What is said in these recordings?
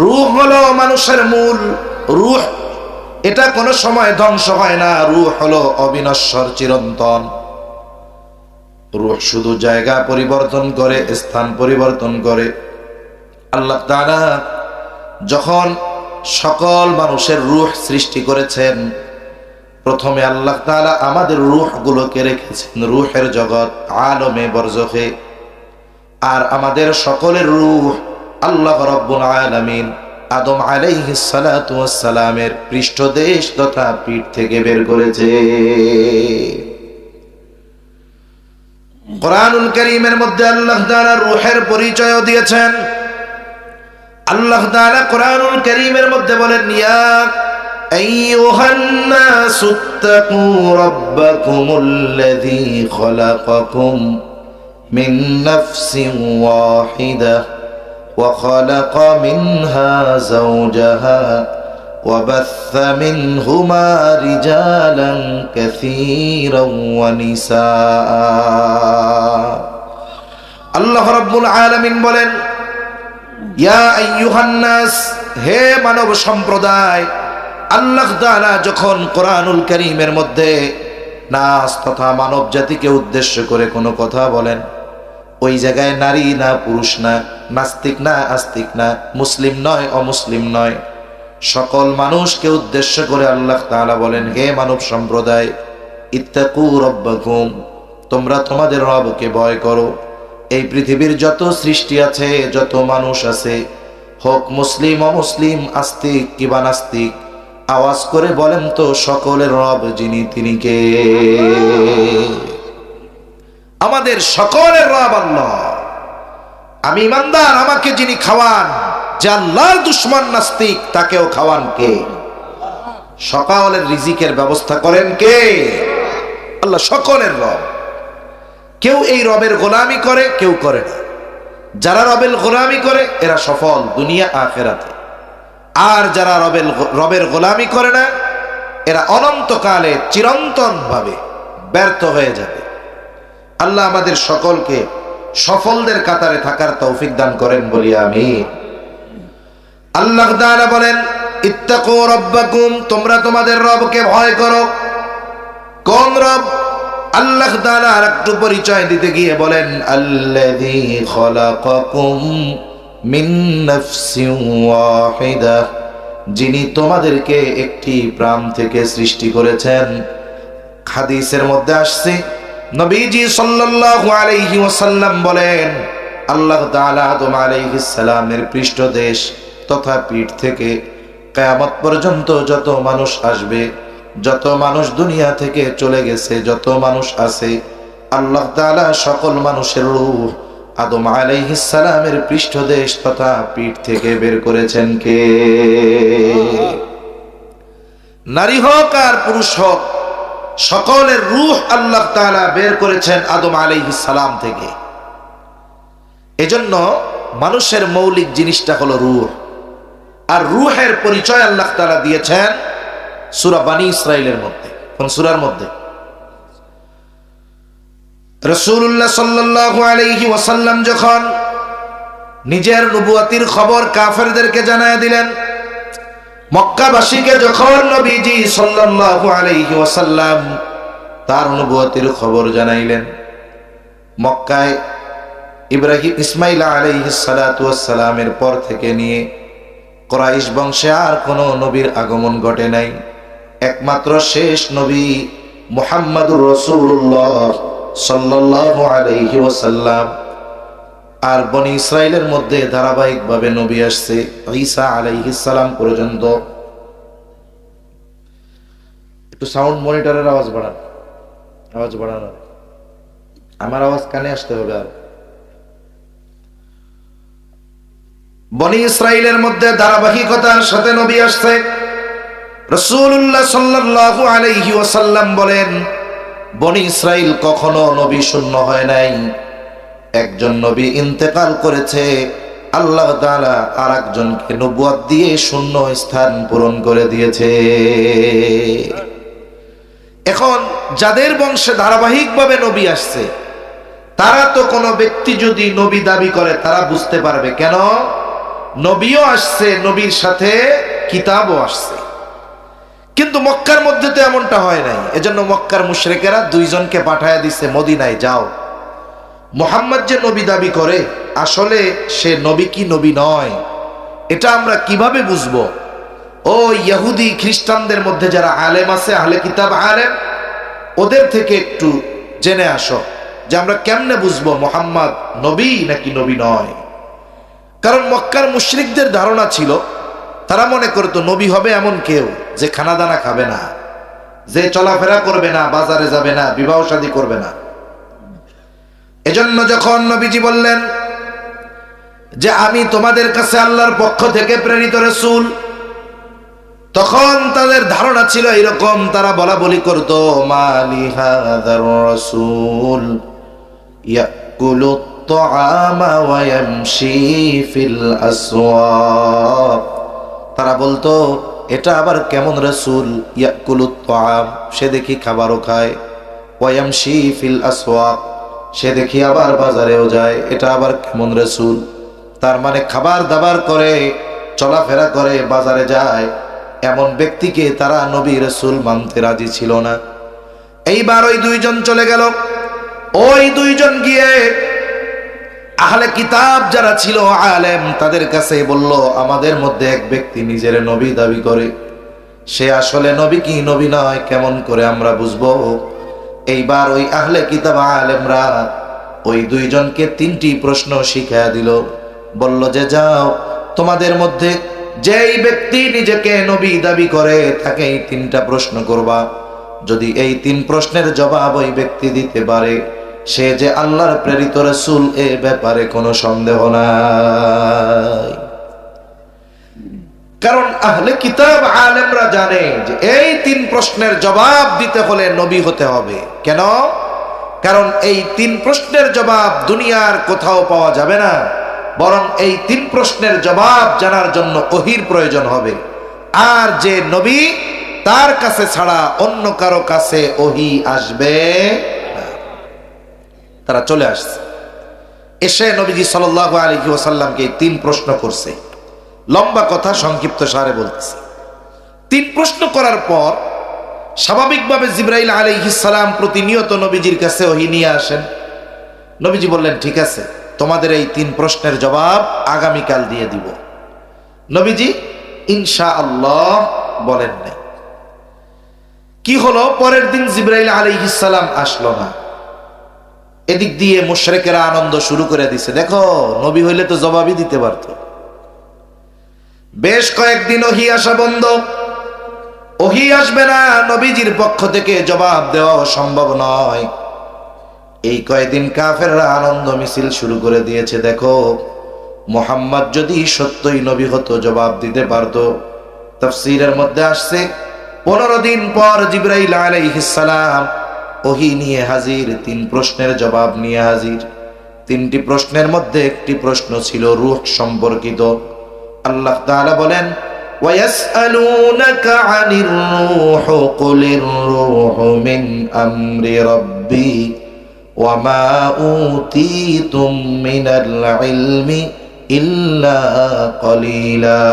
রুহ হলো মানুষের মূল রুহ। এটা কোনো সময় ধ্বংস হয় না। রুহ হলো অবিনশ্বর চিরন্তন। রুহ শুধু জায়গা পরিবর্তন করে, স্থান পরিবর্তন করে। আল্লাহ তাআলা যখন সকল মানুষের রুহ সৃষ্টি করেছেন, প্রথমে আল্লাহ তাআলা আমাদের রুহগুলোকে রেখেছেন, রুহের জগৎ, আলমে বরজখে। আর আমাদের সকলের রূহ আল্লাহ রব্বুল আলমিন আদম আলাইহি সালামের পৃষ্ঠদেশ তথা পিঠ থেকে বের করেছে। কোরআনুল করিমের মধ্যে আল্লাহ তাআলা রুহের পরিচয় দিয়েছেন। আল্লাহ তাআলা কোরআনুল করিমের মধ্যে বলেন নিয়া আইয়ুহান মিন নাফসিন ওয়াহিদাহ وخلق منها زوجها وبث منهما رجالا كثيرا ونساء আল্লাহ রাব্বুল আলামিন বলেন ইয়া আইয়ুহান নাস হে মানব সম্প্রদায় আল্লাহ তাআলা যখন কোরআনুল কারীমের মধ্যে নাস তথা মানব জাতিকে উদ্দেশ্য করে কোনো কথা বলেন ওই জায়গায় নারী না পুরুষ না নাস্তিক না আস্তিক না, মুসলিম নয়, অমুসলিম নয়। সকল মানুষকে উদ্দেশ্য করে আল্লাহ তাআলা বলেন, হে মানব সম্প্রদায়, ইত্তাকু রব্বাকুম, তোমরা তোমাদের রবকে ভয় করো। এই পৃথিবীর যত সৃষ্টি আছে, যত মানুষ আছে, হোক মুসলিম, অমুসলিম, আস্তিক কিবা নাস্তিক, আওয়াজ করে বলেন তো সকলের রব যিনি তিনি কে? আমাদের সকলের রব আল্লাহ। আমি ইমানদার, আমাকে যিনি খাওয়ান, যে আল্লাহর দুশ্মন নাস্তিক, তাকেও খাওয়ান কে? সকালের রিজিকের ব্যবস্থা করেন কে? আল্লাহ সকলের রব। কেউ এই রবের গোলামি করে, কেউ করে না। যারা রবের গোলামি করে, এরা সফল দুনিয়া আখেরাতে। আর যারা রবের রবের গোলামি করে না, এরা অনন্তকালে চিরন্তন ভাবে ব্যর্থ হয়ে যাবে। আল্লাহ আমাদের সকলকে সফলদের কাতারে থাকার তৌফিক দান করেন বলি আমি আল্লাহ বলেন, ইত্তাকু রব্বাকুম, তোমরা তোমাদের রবকে ভয় করো। কোন রব? আল্লাহ তাআলা আর একটু পরিচয় দিতে গিয়ে বলেন, আল্লাযী খলাকাকুম মিন নাফসিন ওয়াহিদা। যিনি তোমাদেরকে একটি প্রাণ থেকে সৃষ্টি করেছেন। হাদিসের মধ্যে আসছে নবীজি সাল্লাল্লাহু আলাইহি ওয়াসাল্লাম বলেন, আল্লাহ তাআলা আদম আলাইহিস সালামের পৃষ্ঠদেশ তথা পিঠ থেকে কিয়ামত পর্যন্ত যত মানুষ আসবে, যত মানুষ দুনিয়া থেকে চলে গেছে, যত মানুষ আছে, আল্লাহ তাআলা সকল মানুষের রূহ আদম আলাইহিস সালামের পৃষ্ঠদেশ তথা পিঠ থেকে বের করেছেন কে? নারী হোক আর পুরুষ হোক সকলের রুহ আল্লাহ তাআলা বের করেছেন আদম সালাম থেকে। এজন্য মানুষের মৌলিক জিনিসটা হলো রুহ। আর রুহের পরিচয় আল্লাহ তাআলা দিয়েছেন সূরা বানী ইসরাইলের মধ্যে, কোন সূরার মধ্যে? রসুল্লাহ সাল্লাল্লাহু আলাইহি ওয়াসাল্লাম যখন নিজের নবুয়াতির খবর কাফেরদেরকে জানায় দিলেন মক্কাবাসীকে যখন নবীজি সাল্লাল্লাহু আলাইহি ওয়াসাল্লাম তার নবুয়াতির খবর জানাইলেন, মক্কায় ইব্রাহিম ইসমাইল আলাইহিস সালাতু ওয়াস সালামের পর থেকে নিয়ে কোরাইশ বংশে আর কোনো নবীর আগমন ঘটে নাই। একমাত্র শেষ নবী মুহাম্মাদুর রাসূলুল্লাহ সাল্লাল্লাহু আলাইহি ওয়াসাল্লাম। আর বনি ইসরায়েলের মধ্যে ধারাবাহিকভাবে নবী আসছে ঈসা আলাইহিস সালাম পর্যন্ত। একটু সাউন্ড মনিটরের আওয়াজ বাড়ান। আওয়াজ বাড়ানো আমার আওয়াজ কানে আসতে হবে আর। বনি ইসরায়েলের মধ্যে ধারাবাহিকতার সাথে নবী আসছে। রসুল্লাহ সাল্লাল্লাহু আলাইহি ওয়াসাল্লাম বলেন, বনি ইসরায়েল কখনো নবী শূন্য হয় নাই। একজন নবী ইন্তেকাল করেছে, আল্লাহ তাআলা আর একজনকে নবুয়াত দিয়ে শূন্য স্থান পূরণ করে দিয়েছে। এখন যাদের বংশে ধারাবাহিকভাবে নবী আসছে, তারা তো কোনো ব্যক্তি যদি নবী দাবি করে, তারা বুঝতে পারবে কেন? নবীও আসছে, নবীর সাথে কিতাবও আসছে। কিন্তু মক্কার মধ্যে তো এমনটা হয় নাই। এজন্য মক্কার মুশরেকেরা দুইজনকে পাঠায় দিছে, মদিনায় যাও। মোহাম্মদ যে নবী দাবি করে, আসলে সে নবী কি নবী নয়? এটা আমরা কীভাবে বুঝব? ও ইহুদি খ্রিস্টানদের মধ্যে যারা আলেম আছে, আহলে কিতাব আলেম, ওদের থেকে একটু জেনে আসো যে আমরা কেমনে বুঝব মোহাম্মদ নবী নাকি নবী নয়? কারণ মক্কার মুশরিকদের ধারণা ছিল, তারা মনে করতো নবী হবে এমন কেউ যে খানা দানা খাবে না, যে চলাফেরা করবে না, বাজারে যাবে না, বিবাহ শাদী করবে না। এজন্য যখন নবীজি বললেন যে আমি তোমাদের কাছে আল্লাহর পক্ষ থেকে প্রেরিত রসুল, তখন তাদের ধারণা ছিল এরকম, তারা বলা বলি করত তারা বলতো, এটা আবার কেমন রসুল? আম সে দেখি খাবারও খায়। ওয়াম ফিল আসোয়া সে দেখি আবার বাজারেও যায়, এটা আবার কেমন রেসুল? তার মানে খাবার দাবার করে, চলাফেরা করে, বাজারে যায়। এমন ব্যক্তিকে তারা নবী রসুল মানতে রাজি ছিল না। এইবার ওই দুইজন চলে গেল। ওই দুইজন গিয়ে আহলে কিতাব যারা ছিল, আলেম, তাদের কাছে বলল, আমাদের মধ্যে এক ব্যক্তি নিজের নবী দাবি করে। সে আসলে নবী কি নবী নয়, কেমন করে আমরা বুঝব? এইবার ওই আহলে কিতাব আলেমরা ওই দুইজনকে তিনটি প্রশ্ন শিখাইয়া দিল। বলল, যে যাও, তোমাদের মধ্যে যেই ব্যক্তি নিজেকে নবী দাবি করে তাকে এই তিনটা প্রশ্ন করবা। যদি এই তিন প্রশ্নের জবাব ওই ব্যক্তি দিতে পারে, সে যে আল্লাহর প্রেরিত রসুল, এ ব্যাপারে কোনো সন্দেহ নাই। কারণ আহলে কিতাব আলেমরা জানে যে এই তিন প্রশ্নের জবাব দিতে হলে নবী হতে হবে। কেন? কারণ এই তিন প্রশ্নের জবাব দুনিয়ার কোথাও পাওয়া যাবে না। বরং এই তিন প্রশ্নের জবাব জানার জন্য ওহির প্রয়োজন হবে। আর যে নবী, তার কাছে ছাড়া অন্য কারও কাছে ওহি আসবে তারা চলে আসছে। এসে নবীজি সাল আলী ওসাল্লামকে তিন প্রশ্ন করছে। লম্বা কথা সংক্ষিপ্ত সারে বলতেছে। তিন প্রশ্ন করার পর স্বাভাবিকভাবে জিব্রাইল আলাইহিসালাম প্রতিনিয়ত নবীজির কাছে ওহি নিয়ে আসেন। নবীজি বললেন, ঠিক আছে, তোমাদের এই তিন প্রশ্নের জবাব আগামীকাল দিয়ে দিব। নবীজি ইনশা আল্লাহ বলেন নাই। কি হলো? পরের দিন জিব্রাইল আলাইহিসালাম আসলো না। এদিক দিয়ে মুশরেকেরা আনন্দ শুরু করে দিছে। দেখো, নবী হইলে তো জবাবই দিতে পারতো। বেশ কয়েকদিন ওহি আসা বন্ধ। ওহি আসবে না নবীজির পক্ষ থেকে জবাব দেওয়া সম্ভব নয়। এই কয়েকদিন কাফেররা আনন্দ মিছিল শুরু করে দিয়েছে, দেখো। মোহাম্মদ যদি সত্যই নবী হতো, জবাব দিতে পারতো। তফসিরের মধ্যে আসছে, পনেরো দিন পর জিব্রাইল আলাইহিসালাম ওহি নিয়ে হাজির, তিন প্রশ্নের জবাব নিয়ে হাজির। তিনটি প্রশ্নের মধ্যে একটি প্রশ্ন ছিল, রূহ সম্পর্কিত। আল্লাহ তাআলা বলেন ويسألونك عن الروح قل الروح من أمر ربي وما أوتيتم من العلم إلا قليلا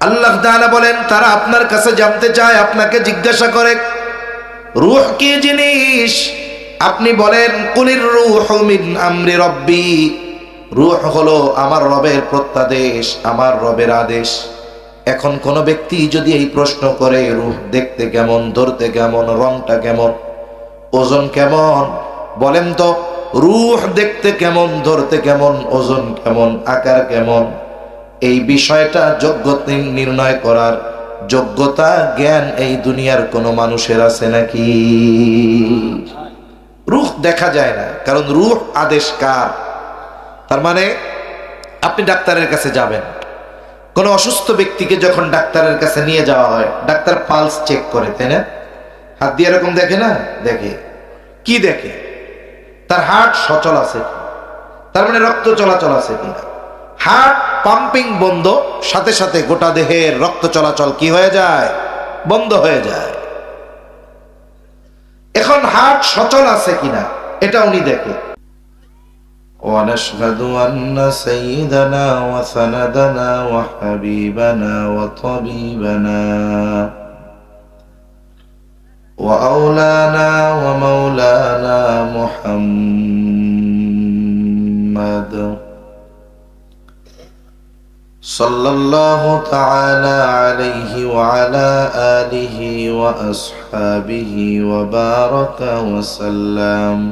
আল্লাহ তাআলা বলেন তারা আপনার কাছে জানতে চায় আপনাকে জিজ্ঞাসা করে রূহ কি জিনিস আপনি বলেন কুলির রূহ মিন আমরি রব্বি রূহ হলো আমার রবের প্রত্যাদেশ, আমার রবের আদেশ। এখন কোন ব্যক্তি যদি এই প্রশ্ন করে, রূহ দেখতে কেমন, ধরতে কেমন, রংটা কেমন, ওজন কেমন, বলেন তো, রূহ দেখতে কেমন, ধরতে কেমন, ওজন কেমন, আকার কেমন, এই বিষয়টা যোগ্যতা নির্ণয় করার যোগ্যতা, জ্ঞান এই দুনিয়ার কোনো মানুষের আছে নাকি? রুখ দেখা যায় না, কারণ রুহ আদেশ কার? তার মানে আপনি ডাক্তারের কাছে যাবেন। কোনো অসুস্থ ব্যক্তিকে যখন ডাক্তারের কাছে নিয়ে যাওয়া হয়, ডাক্তার পালস চেক করে, তাই না? হাত দিয়ে এরকম দেখে না? দেখে। কি দেখে? তার হার্ট সচল আছে? তার মানে রক্ত চলাচল আছে কিনা হার্ট পাম্পিং বন্ধ, সাথে সাথে গোটা দেহের রক্ত চলাচল কি হয়ে যায়? বন্ধ হয়ে যায়। এখন হার্ট সচল আছে কিনা এটা উনি দেখে। ونشهد أن سيدنا وسندنا وحبيبنا وطبيبنا وأولانا ومولانا محمد صلى الله تعالى عليه وعلى آله وأصحابه وبارك وسلم.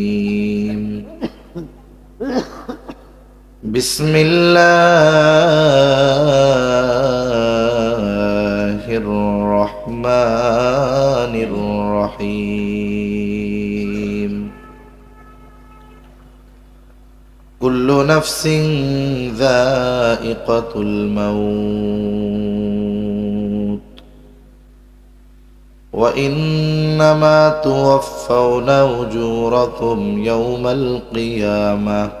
بسم الله الرحمن الرحيم كل نفس ذائقة الموت وإنما توفون أجوركم يوم القيامة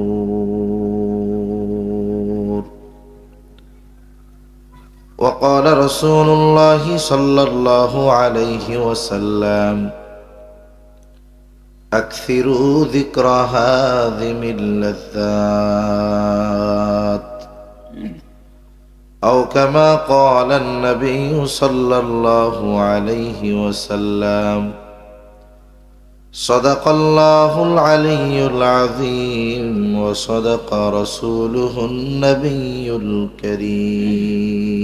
وقال رسول الله صلى الله عليه وسلم أكثروا ذكر هذه اللذات أو كما قال النبي صلى الله عليه وسلم صدق الله العلي العظيم وصدق رسوله النبي الكريم.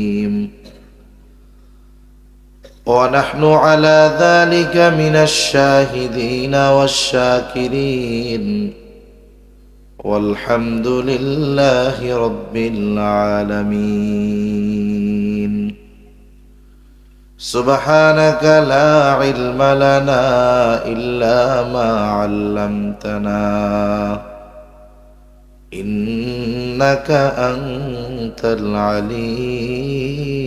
ونحن على ذلك من الشاهدين والشاكرين. والحمد لله رب العالمين. سبحانك لا علم لنا إلا ما علمتنا. إنك أنت العليم.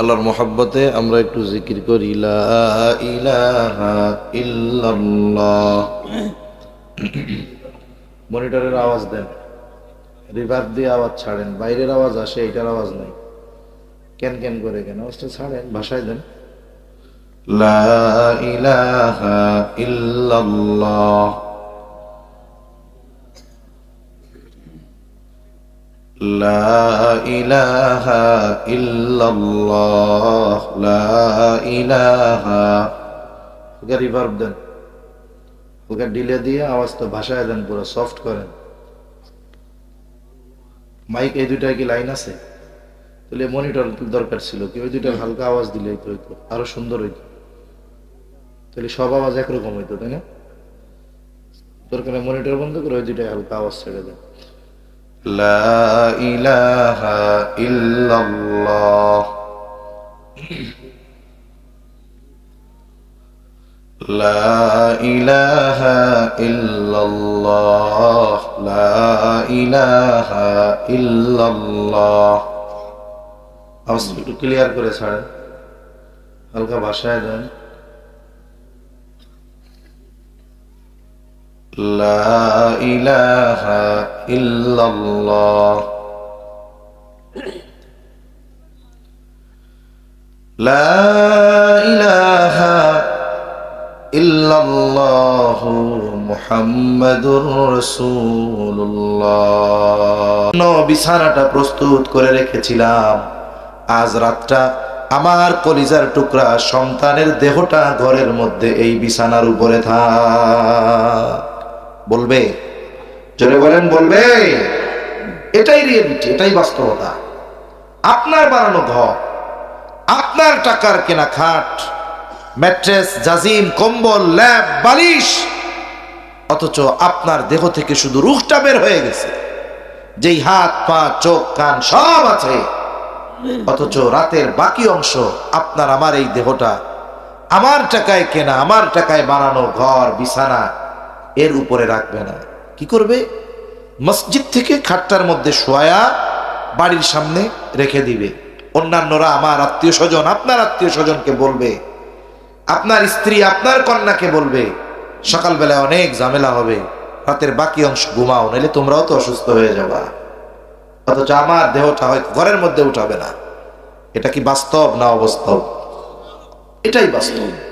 আল্লাহর মোহাব্বতে আমরা একটু জিকির করি মনিটরের আওয়াজ দেন। রিভার দিয়ে আওয়াজ ছাড়েন। বাইরের আওয়াজ আসে এটার আওয়াজ নাই। কেন কেন করে কেন? আওয়াজটা ছাড়েন, ভাষায় দেন। লা ইলাহা ইল্লাল্লাহ। لا إله إلا الله لا إله হালকা রিভার্ব দেন হালকা ডিলে দিয়ে আওয়াজটা ভাষায় দেন পুরো সফট করেন মাইক এই দুইটায় কি লাইন আছে তাহলে মনিটর দরকার ছিল কি ওই দুইটার হালকা আওয়াজ দিলে তো হইতো আরো সুন্দর হইতো তাহলে সব আওয়াজ একরকম হইতো তাই না দরকার মনিটর বন্ধ করে ওই দুইটায় হালকা আওয়াজ ছেড়ে দেন لا إله إلا الله لا إله إلا الله لا إله إلا الله আওয়াজ একটু ক্লিয়ার করে ছাড়েন হালকা ভাষায় দেন লা ইলাহা ইল্লাল্লাহ। লা ইলাহা ইল্লাল্লাহু মুহাম্মাদুর রাসূলুল্লাহ। বিছানাটা প্রস্তুত করে রেখেছিলাম। আজ রাতটা আমার কলিজার টুকরা সন্তানের দেহটা ঘরের মধ্যে এই বিছানার উপরে থাক। বলবে। জোরে বলেন, বলবে। এটাই রিয়েলিটি এটাই বাস্তবতা। আপনার বানানো ঘর, আপনার টাকার কেনা খাট ম্যাট্রেস জাজিম, কম্বল ল্যাব বালিশ, অথচ আপনার দেহ থেকে শুধু রুখটা বের হয়ে গেছে। যেই হাত, পা, চোখ, কান সব আছে। অথচ রাতের বাকি অংশ আপনার আমার এই দেহটা, আমার টাকায় কেনা, আমার টাকায় বানানো ঘর, বিছানা এর উপরে রাখবে না। কি করবে? মসজিদ থেকে খাটটার মধ্যে শোয়া বাড়ির সামনে রেখে দিবে। অন্যান্যরা আমার আত্মীয় স্বজন, আপনার আত্মীয় স্বজনকে বলবে, আপনার স্ত্রী, আপনার কন্যাকে বলবে, সকালবেলায় অনেক ঝামেলা হবে, রাতের বাকি অংশ ঘুমাও, নাহলে তোমরাও তো অসুস্থ হয়ে যাবা। অথচ আমার দেহটা হয়তো ঘরের মধ্যে উঠাবে না। এটা কি বাস্তব না অবাস্তব? এটাই বাস্তব।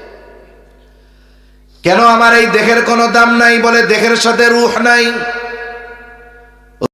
কেন আমার এই দেহের কোনো দাম নাই বলে দেহের সাথে রুহ নাই?